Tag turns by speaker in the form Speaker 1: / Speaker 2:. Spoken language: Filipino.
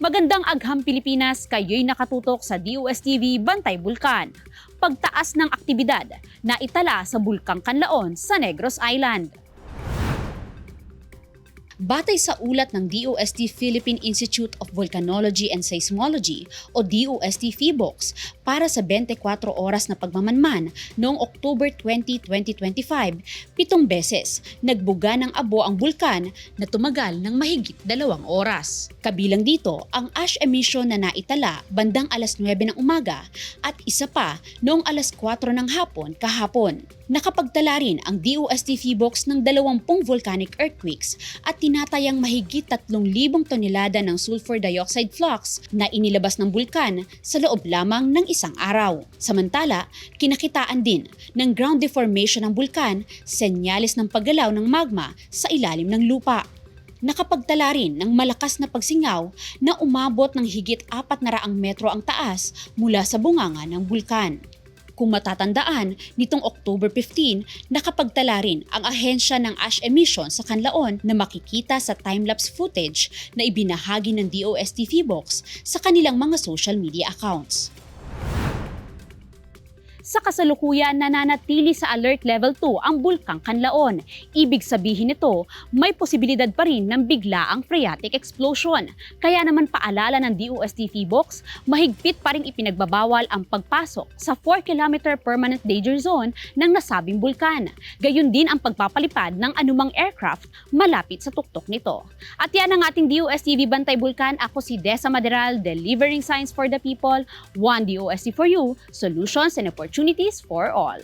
Speaker 1: Magandang agham Pilipinas, kayo'y nakatutok sa DOSTV Bantay Bulkan. Pagtaas ng aktibidad na itala sa Bulkang Kanlaon sa Negros Island. Batay sa ulat ng DOST Philippine Institute of Volcanology and Seismology o DOST PHIVOLCS para sa 24 oras na pagmamanman noong October 20, 2025, pitong beses nagbuga ng abo ang bulkan na tumagal ng mahigit dalawang oras. Kabilang dito ang ash emission na naitala bandang alas 9 ng umaga at isa pa noong alas 4 ng hapon kahapon. Nakapagtala rin ang DOST PHIVOLCS ng 20 volcanic earthquakes at tinatayang mahigit 3,000 tonelada ng sulfur dioxide flux na inilabas ng bulkan sa loob lamang ng isang araw. Samantala, kinakitaan din ng ground deformation ng bulkan, senyales ng paggalaw ng magma sa ilalim ng lupa. Nakapagtala rin ng malakas na pagsingaw na umabot ng higit 400 metro ang taas mula sa bunganga ng bulkan. Kung matatandaan, nitong October 15, nakapagtala rin ang ahensya ng ash emission sa Kanlaon na makikita sa time-lapse footage na ibinahagi ng DOST PHIVOLCS sa kanilang mga social media accounts. Sa kasalukuyan, nananatili sa alert level 2 ang Bulkang Kanlaon. Ibig sabihin nito, may posibilidad pa rin ng biglaang phreatic explosion. Kaya naman paalala ng DOST PHIVOLCS, mahigpit pa rin ipinagbabawal ang pagpasok sa 4 km permanent danger zone ng nasabing bulkan. Gayun din ang pagpapalipad ng anumang aircraft malapit sa tuktok nito. At yan ang ating DOSTV Bantay Bulkan. Ako si Desa Maderal, delivering science for the people, one DOST for you, solutions and opportunities for all.